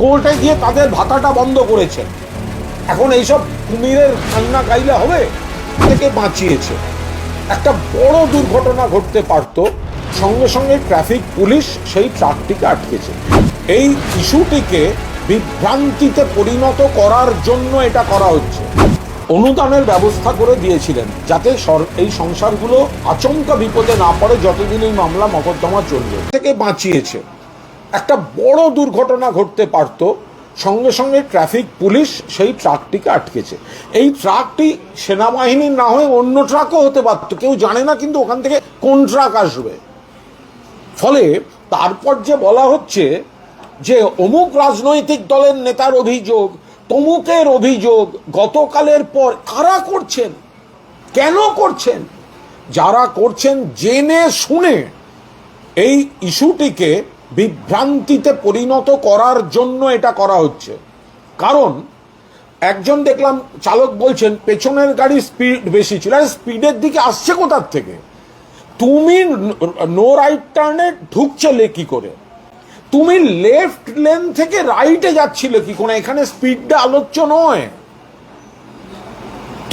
কোর্টে গিয়ে তাদের ভাতাটা বন্ধ করেছেন এখন এইসব কুমিরের কান্না গাইলে হবে থেকে বাঁচিয়েছে। একটা বড় দুর্ঘটনা ঘটতে পারত, সঙ্গে সঙ্গে ট্রাফিক পুলিশ সেই ট্রাকটিকে আটকেছে। এই ইস্যুটিকে বিভ্রান্তিতে পরিণত করার জন্য এটা করা হচ্ছে। অনুদানের ব্যবস্থা করে দিয়েছিলেন, যাতে এই সংসারগুলো আচমকা বিপদে না পড়ে, যতদিন এই মামলা মকদ্দমা চলবে। থেকে বাঁচিয়েছে। একটা বড় দুর্ঘটনা ঘটতে পারত। সঙ্গে সঙ্গে ট্রাফিক পুলিশ সেই ট্রাকটিকে আটকেছে। এই ট্রাকটি সেনাবাহিনীর না হয়ে অন্য ট্রাকও হতে পারত। কেউ জানে না কিন্তু ওখান থেকে কোন ট্রাক আসবে। ফলে তারপর যে বলা হচ্ছে যে অমুক রাজনৈতিক দলের নেতার অভিযোগ, তমুকের অভিযোগ, গতকালের পর কারা করছেন? কেন করছেন? যারা করছেন জেনে শুনে এই ইস্যুটিকে বিভ্রান্তিতে পরিণত করার জন্য এটা করা হচ্ছে। কারণ, একজন দেখলাম চালক বলছেন, পেছনের গাড়ি স্পিড বেশি ছিল। আর স্পিডের দিকে আসছে কোথার থেকে? তুমি নো রাইট টার্নে ঢুকছিলে কি করে? তুমি লেফট লেন থেকে রাইটে যাচ্ছিলে কি করে? এখানে স্পিডটা আলোচ্য নয়।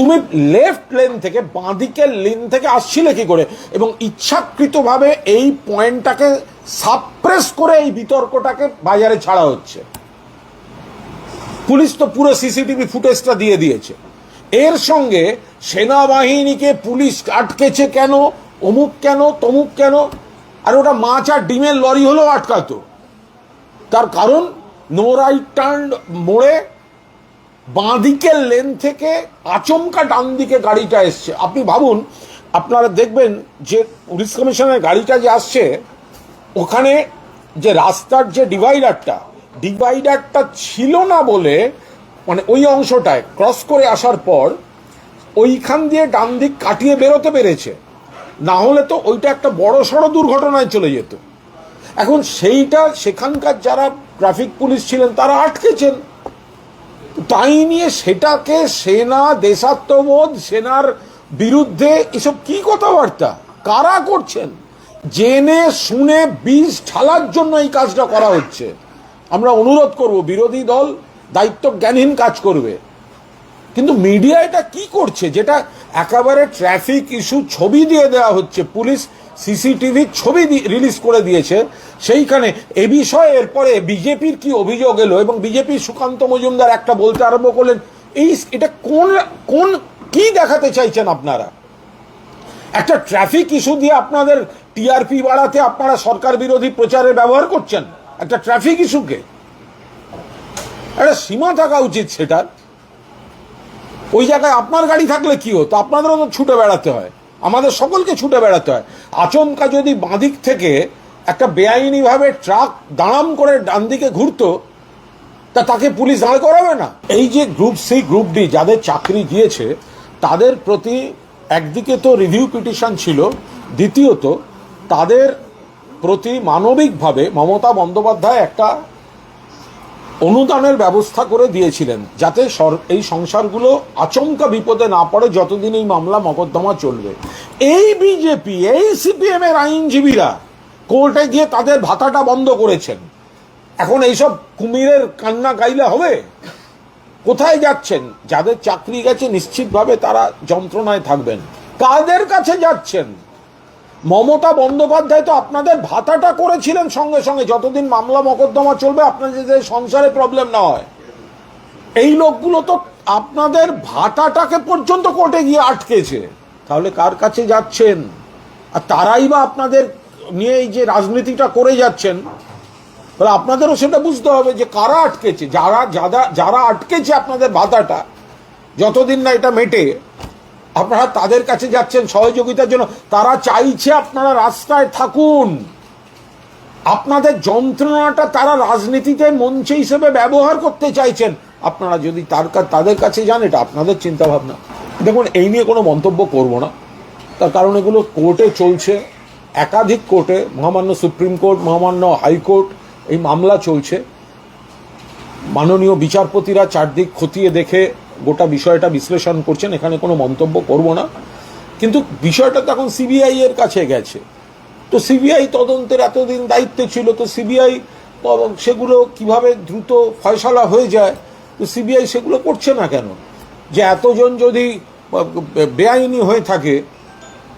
তুমি লেফট লেন থেকে বাঁদিকের লেন থেকে আসছিলে কি করে? এবং ইচ্ছাকৃতভাবে এই পয়েন্টটাকে সাপ্রেস করে এই বিতর্কটাকে বাজারে ছাড়া হচ্ছে। পুলিশ তো পুরো সিসিটিভি ফুটেজটা দিয়ে দিয়েছে। এর সঙ্গে সেনাবাহিনীকে পুলিশ আটকেছে কেন? অমুক কেন? তমুক কেন? আর ওটা মাছ আর ডিমের লরি হলেও আটকাতো। তার কারণ নো রাইট টার্ন মোড়ে বাঁদিকের লেন থেকে আচমকা ডান দিকে গাড়িটা এসছে। আপনি ভাবুন, আপনারা দেখবেন যে পুলিশ কমিশনের গাড়িটা যে আসছে, ওখানে যে রাস্তার যে ডিভাইডারটা ডিভাইডারটা ছিল না বলে মানে ওই অংশটায় ক্রস করে আসার পর ওইখান দিয়ে ডান দিক কাটিয়ে বেরোতে পেরেছে। না হলে তো ওইটা একটা বড় সড়ো দুর্ঘটনায় চলে যেত। এখন সেইটা, সেখানকার যারা ট্রাফিক পুলিশ ছিলেন, তারা আটকেছেন। তাই নিয়ে সেটাকে সেনা, দেশাত্মবোধ, সেনার বিরুদ্ধে এসব কি কথাবার্তা? কারা করছেন? জেনে, শুনে বীজ ঢালার জন্য এই কাজটা করা হচ্ছে। আমরা অনুরোধ করব, বিরোধী দল দায়িত্ব জ্ঞানহীন কাজ করবে। কিন্তু মিডিয়া এটা কি করছে? যেটা একেবারে ট্রাফিক ইস্যু ছবি দিয়ে দেওয়া হচ্ছে। পুলিশ সিসিটিভি ছবি রিলিজ করে দিয়েছে। সেইখানে এ বিষয়ে এরপরে বিজেপির কি অভিযোগ এলো এবং বিজেপির সুকান্ত মজুমদার একটা বলতে আরম্ভ করলেন, এই এটা কোন কোন, কি দেখাতে চাইছেন আপনারা? একটা ট্রাফিক ইস্যু দিয়ে আপনাদের টিআরপি বাড়াতে আপনারা সরকার বিরোধী প্রচারে ব্যবহার করছেন? একটা ট্রাফিক ইস্যুকে। একটা সীমা থাকা উচিত সেটার। ওই জায়গায় আপনার গাড়ি থাকলে কি হতো? আপনাদেরও তো ছুটে বেড়াতে হয়। আমাদের সকলকে ছুটে বেড়াতে হয়। আচমকা যদি বাঁদিক থেকে একটা বেআইনিভাবে ট্রাক দাঁড়াম করে ডান দিকে ঘুরতো, তা তাকে পুলিশ দাঁড় করাবে না। এই যে গ্রুপ সি, গ্রুপ ডি যাদের চাকরি গিয়েছে তাদের প্রতি একদিকে তো রিভিউ পিটিশন ছিল, দ্বিতীয়ত তাদের প্রতি মানবিকভাবে মমতা বন্দ্যোপাধ্যায় একটা অনুদানের ব্যবস্থা করে দিয়েছিলেন, যাতে এই সংসারগুলো আচমকা বিপদে না পড়ে যতদিন এই মামলা মকদ্দমা চলবে। এই বিজেপি এই সিপিএম এর আইনজীবীরা কোর্টে গিয়ে তাদের ভাতাটা বন্ধ করেছেন। এখন এইসব কুমিরের কান্না গাইলে হবে? কোথায় যাচ্ছেন? যাদের চাকরি গেছে, নিশ্চিতভাবে তারা যন্ত্রণায় থাকবেন। কাদের কাছে যাচ্ছেন? মমতা বন্দ্যোপাধ্যায় তো আপনাদের ভাতাটা করেছিলেন সঙ্গে সঙ্গে। যতদিন মামলা মকদ্দমা চলবে, আপনাদের যে সংসারে প্রবলেম না হয়। এই লোকগুলো তো আপনাদের ভাতাটাকে পর্যন্ত কোর্টে গিয়ে আটকেছে। তাহলে কার কাছে যাচ্ছেন? আর তারাই বা আপনাদের নিয়ে এই যে রাজনীতিটা করে যাচ্ছেন, তাহলে আপনাদেরও সেটা বুঝতে হবে যে কারা আটকেছে। যারা যারা যারা আটকেছে আপনাদের ভাতাটা, যতদিন না এটা মেটে আপনারা তাদের কাছে যাচ্ছেন সহযোগিতার জন্য, তারা চাইছে আপনারা রাস্তায় থাকুন। আপনাদের যন্ত্রণাটা তারা রাজনীতিতে মঞ্চে হিসেবে ব্যবহার করতে চাইছেন। আপনারা যদি তার তাদের কাছে যান, এটা আপনাদের চিন্তা ভাবনা দেখুন, এই নিয়ে কোনো মন্তব্য করব না। তার কারণ এগুলো কোর্টে চলছে, একাধিক কোর্টে, মহামান্য সুপ্রিম কোর্ট, মহামান্য হাইকোর্ট এই মামলা চলছে। মাননীয় বিচারপতিরা চারদিক খতিয়ে দেখে গোটা বিষয়টা বিশ্লেষণ করছেন, এখানে কোনো মন্তব্য করব না। কিন্তু বিষয়টা তো এখন সিবিআই এর কাছে গেছে। তো সিবিআই তদন্তের এতদিন দায়িত্বে ছিল, তো সিবিআই সেগুলো কীভাবে দ্রুত ফয়সলা হয়ে যায়, তো সিবিআই সেগুলো করছে না কেন? যে এতজন যদি বেআইনি হয়ে থাকে,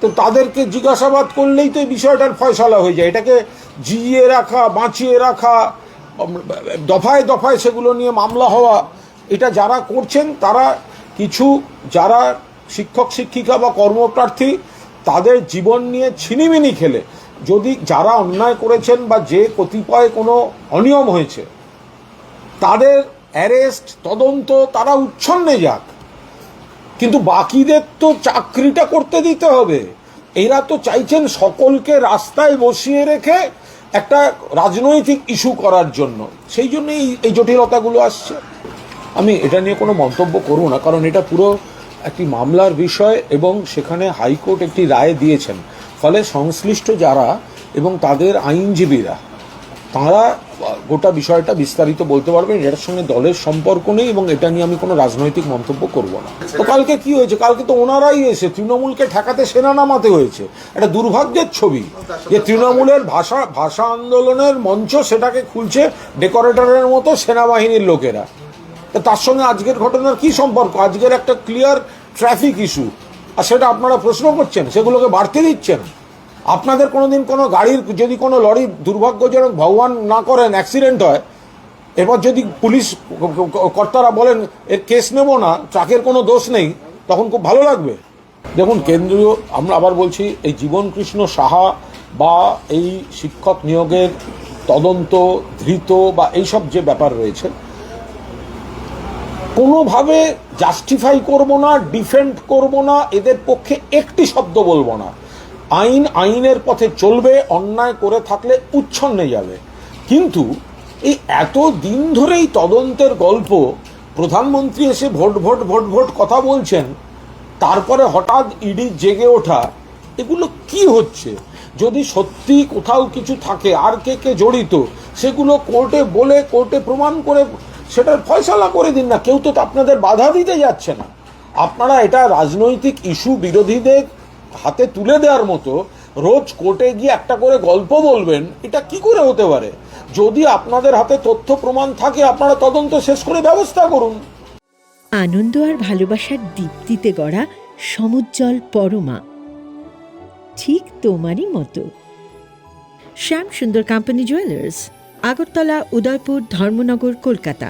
তো তাদেরকে জিজ্ঞাসাবাদ করলেই তো এই বিষয়টার ফয়সলা হয়ে যায়। এটাকে জিইয়ে রাখা, বাঁচিয়ে রাখা দফায় দফায় সেগুলো নিয়ে মামলা হওয়া এটা যারা করছেন, তারা কিছু যারা শিক্ষক, শিক্ষিকা বা কর্মপ্রার্থী, তাদের জীবন নিয়ে ছিনিমিনি খেলে। যদি যারা অন্যায় করেছেন বা যে কতিপয় কোনো অনিয়ম হয়েছে, তাদের অ্যারেস্ট, তদন্ত, তারা উচ্ছন্নে যাক। কিন্তু বাকিদের তো চাকরিটা করতে দিতে হবে। এরা তো চাইছেন সকলকে রাস্তায় বসিয়ে রেখে একটা রাজনৈতিক ইস্যু করার জন্য। সেই জন্যই এই- জটিলতাগুলো আসছে। আমি এটা নিয়ে কোনো মন্তব্য করব না, কারণ এটা পুরো একটি মামলার বিষয় এবং সেখানে হাইকোর্ট একটি রায় দিয়েছেন। ফলে সংশ্লিষ্ট যারা এবং তাদের আইনজীবীরা, তারা গোটা বিষয়টা বিস্তারিত বলতে পারবেন, এটার সঙ্গে দলের সম্পর্ক নেই এবং এটা নিয়ে আমি কোনো রাজনৈতিক মন্তব্য করব না। তো কালকে কি হয়েছে? কালকে তো ওনারাই এসে তৃণমূলকে ঠেকাতে সেনা নামাতে হয়েছে। একটা দুর্ভাগ্যের ছবি যে তৃণমূলের ভাষা ভাষা আন্দোলনের মঞ্চ সেটাকে খুলছে ডেকোরেটরের মতো সেনাবাহিনীর লোকেরা। তার সঙ্গে আজকের ঘটনার কি সম্পর্ক? আজকের একটা ক্লিয়ার ট্রাফিক ইস্যু আর সেটা আপনারা প্রশ্ন করছেন, সেগুলোকে বাড়তে দিচ্ছেন। আপনাদের কোনোদিন কোনো গাড়ির, যদি কোনো লরি দুর্ভাগ্যজনক ভগবান না করেন অ্যাক্সিডেন্ট হয় এবার যদি পুলিশ কর্তারা বলেন, এর কেস নেব না, ট্রাকের কোনো দোষ নেই তখন খুব ভালো লাগবে। দেখুন, কেন্দ্রীয়, আমরা আবার বলছি, এই জীবন কৃষ্ণ সাহা বা এই শিক্ষক নিয়োগের তদন্ত ধৃত বা এইসব যে ব্যাপার রয়েছে কোনোভাবে জাস্টিফাই করব না ডিফেন্ড করব না, এদের পক্ষে একটি শব্দ বলব না। আইন আইনের পথে চলবে, অন্যায় করে থাকলে উচ্ছন্নে যাবে। কিন্তু এই এত দিন ধরেই তদন্তের গল্প, প্রধানমন্ত্রী এসে ভোট ভোট ভোট ভোট কথা বলছেন, তারপরে হঠাৎ ইডি জেগে ওঠা, এগুলো কি হচ্ছে? যদি সত্যি কোথাও কিছু থাকে, আর কে কে জড়িত, সেগুলো কোর্টে বলে, কোর্টে প্রমাণ করে সেটার ফয়সালা করে দিন না। কেউ তো আপনাদের বাধা দিতে যাচ্ছে না। আপনারা এটা রাজনৈতিক ইস্যু বিরোধীদের হাতে তুলে দেওয়ার মতো রোজ কোর্টে গিয়ে একটা করে গল্প বলবেন, এটা কি করে হতে পারে? যদি আপনাদের হাতে তথ্য প্রমাণ থাকে, আপনারা তদন্ত শেষ করে ব্যবস্থা করুন। আনন্দ আর ভালোবাসার দীপ্তিতে গড়া সমুজ্জ্বল পরমা। ঠিক তোমারই মতো। Shyam Sundar company jewellers Agartala, Udaipur, Dharmanagar, Kolkata.